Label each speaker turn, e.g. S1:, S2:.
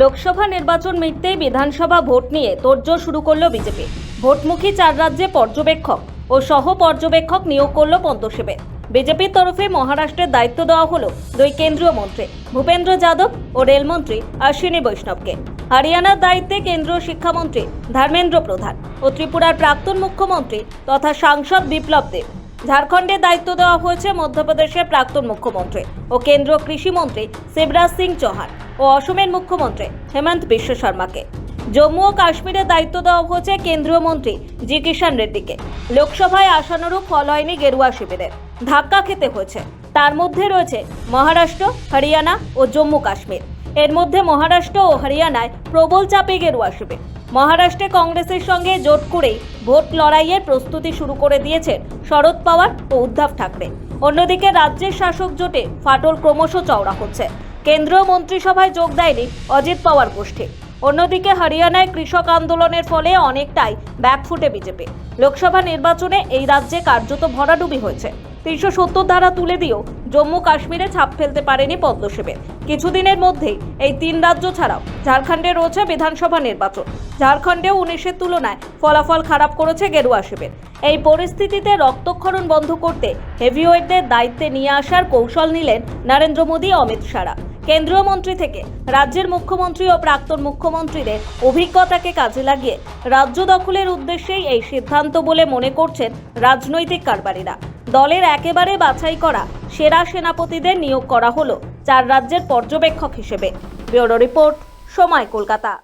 S1: লোকসভা নির্বাচন মিটতেই বিধানসভা ভোট নিয়ে তোড়জোড় শুরু করল বিজেপি। ভোটমুখী চার রাজ্যে পর্যবেক্ষক ও সহ পর্যবেক্ষক নিয়োগ করল পদ্মশিবের বিজেপির তরফে মহারাষ্ট্রের দায়িত্ব দেওয়া হলো দুই কেন্দ্রীয় মন্ত্রী ভূপেন্দ্র যাদব ও রেলমন্ত্রী অশ্বিনী বৈষ্ণবকে। হরিয়ানার দায়িত্বে কেন্দ্রীয় শিক্ষামন্ত্রী ধর্মেন্দ্র প্রধান ও ত্রিপুরার প্রাক্তন মুখ্যমন্ত্রী তথা সাংসদ বিপ্লব দেব। ঝাড়খণ্ডের দায়িত্ব দেওয়া হয়েছে মধ্যপ্রদেশের প্রাক্তন মুখ্যমন্ত্রী ও কেন্দ্রীয় কৃষিমন্ত্রী শিবরাজ সিং চৌহান। ও অসমের মুখ্যমন্ত্রী হেমন্ত বিশ্ব শর্মাকে। জম্মু ও কাশ্মীরের দায়িত্ব দেওয়া হয়েছে কেন্দ্রীয় মন্ত্রী জি কিষাণ রেড্ডিকে। লোকসভায় আসানুরূপ ফল হয়নি গেরুয়া শিবিরের। ধাক্কা খেতে হয়েছে। তার মধ্যে রয়েছে মহারাষ্ট্র, হরিয়ানা ও জম্মু কাশ্মীর। এর মধ্যে মহারাষ্ট্র ও হরিয়ানায় প্রবল চাপে গেরুয়া শিবির। মহারাষ্ট্রে কংগ্রেসের সঙ্গে জোট করেই ভোট লড়াইয়ের প্রস্তুতি শুরু করে দিয়েছেন শরদ পাওয়ার ও উদ্ধব ঠাকরে। অন্যদিকে রাজ্যের শাসক জোটে ফাটল ক্রমশ চওড়া হচ্ছে। কেন্দ্রীয় মন্ত্রিসভায় যোগ দেয়নি অজিত পাওয়ার গোষ্ঠী। অন্যদিকে হরিয়ানায় কৃষক আন্দোলনের ফলে অনেকটাই ব্যাকফুটে বিজেপি। লোকসভা নির্বাচনে এই রাজ্যে কার্যত ভরাডুবি হয়েছে। তিনশো সত্তর ধারা তুলে দিয়েও জম্মু কাশ্মীরে ছাপ ফেলতে পারেনি পদ্মশিবের কিছুদিনের মধ্যেই এই তিন রাজ্য ছাড়াও ঝাড়খণ্ডে রয়েছে বিধানসভা নির্বাচন। ঝাড়খণ্ডেও উনিশের তুলনায় ফলাফল খারাপ করেছে গেরুয়া শিবির। এই পরিস্থিতিতে রক্তক্ষরণ বন্ধ করতে হেভিওয়েটদের দায়িত্বে নিয়ে আসার কৌশল নিলেন নরেন্দ্র মোদী অমিত শাহরা। কেন্দ্রীয় মন্ত্রী থেকে রাজ্যের মুখ্যমন্ত্রী ও প্রাক্তন মুখ্যমন্ত্রীদের অভিজ্ঞতাকে কাজে লাগিয়ে রাজ্য দখলের উদ্দেশ্যেই এই সিদ্ধান্ত বলে মনে করছেন রাজনৈতিক কারবারীরা। দলের একেবারে বাছাই করা সেরা সেনাপতিদের নিয়োগ করা হলো চার রাজ্যের পর্যবেক্ষক হিসেবে। ব্যুরো রিপোর্ট, সময় কলকাতা।